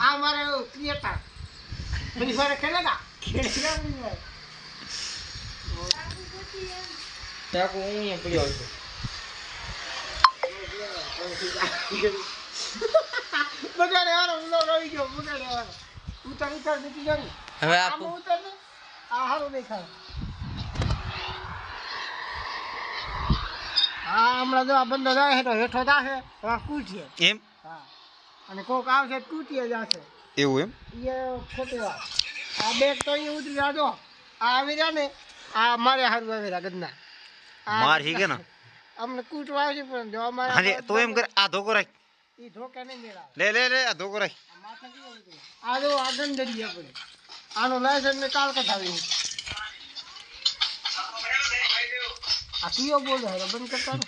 આ મારે ક્રિએટર. ફરી ફરે ખેલેગા? ખેલેગા ફરી ફરે હું પડ્યો છું. બગાડે વાળો બ્લોગ આવી ગયો બગાડે વાળો ઉતાર હવે આ આમાં ઉતાર ને આ હારું દેખાય. હા હમણાં જો આ બંદો જાય છે તો હેઠો જાશે એમ? હા. અને કોક આવશે તૂટી જશે. એવું એમ? એ ખોટી વાત. આ બેગ તો અહીંયા ઉતરી જાજો આ આવી રહ્યા ને આ મારે હારું આવી રહ્યા ગદના. માર હી કે ને? અમને કૂટવા આવશે પણ જો અમારે હાલે તો એમ કરે આ ધોકો રાખ. ઈ ધોકા નહીં મેળા લે લે લે આ ધોકો રાખ. આ જો આ ગંદરી આપણે. આનો લાયસન્સ ને કાલ કઢાવી આ કયો બોલ હવે બંધ કરતા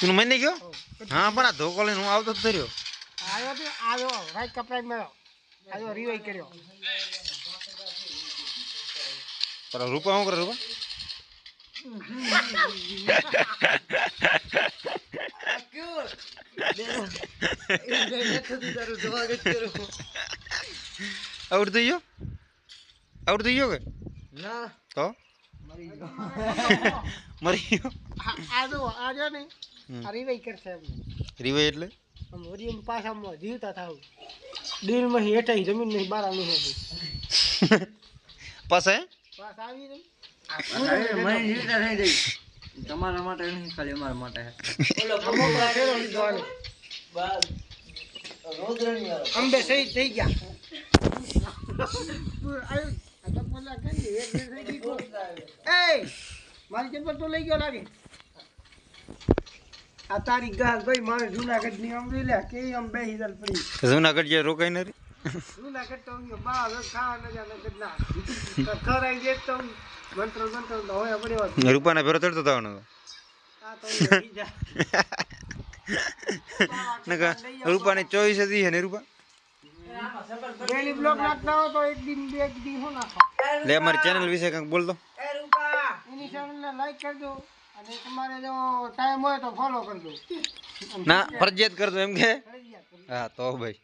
તું મને ગયો? હા પણ આ ધોકો લઈને હું આવતો થયો આવ્યો તો આવ્યો રાઈટ કપડા મેળો. આવ્યો રિવાઈ કર્યો. તારા રૂપા શું કરે રૂપા? આવડતું ગયો? આવડતું ગયો કે? ના. તો? મરી ગયો. આ આ જો આ જો ને આ રિવાઈ કરશે એમને. એટલે? એમ પાછામાં જીવતા થાવ. દિલમાં હેઠા જમીન નહીં બાર નહીં હતી પાસે પાછ આવી ને તમારા માટે નહીં ખાલી અમારા માટે. ફેરો લીધો. અંબે શહીદ થઈ ગયા. મારી ચંપલ તો લઈ ગયો લાગે. આ તારી ગાલ ભાઈ મારે જુનાગઢની આમ લે કે આમ બે હિજલ પડી. જુનાગઢ જે રોકાઈ ન રહી જુનાગઢ તો અહીંયા બા હવે ન નગર ના. ખરાઈ જે તો મંત્ર મંત્ર તો હોય પડ્યો. રૂપાના ભેરો ચડતો થવાનો આ તો. નકા રૂપાની ચોવીસ હતી હે ને રૂપા? ડેલી બ્લોગ નાખતા હો તો એક દિન બે એક દિન હું નાખો. લે અમારી ચેનલ વિશે કંઈક બોલ દો એની ચેનલને લાઈક કરજો અને તમારે જો ટાઈમ હોય તો ફોલો કરજો. ના ફરજિયાત કરતો એમ કે? ફરજિયાત કરજો. હા તો ભાઈ.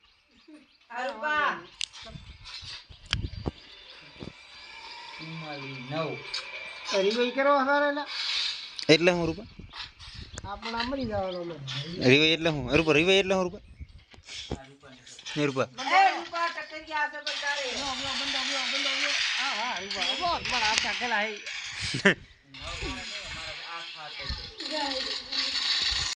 રિવાઈ કરો સારા એલા એટલે હું રૂપા? આપણે આ મરી જવાનો અમે. રીવાય એટલે હું. રૂપા રીવાય એટલે હું રૂપા? એ રૂપા. બ્યો,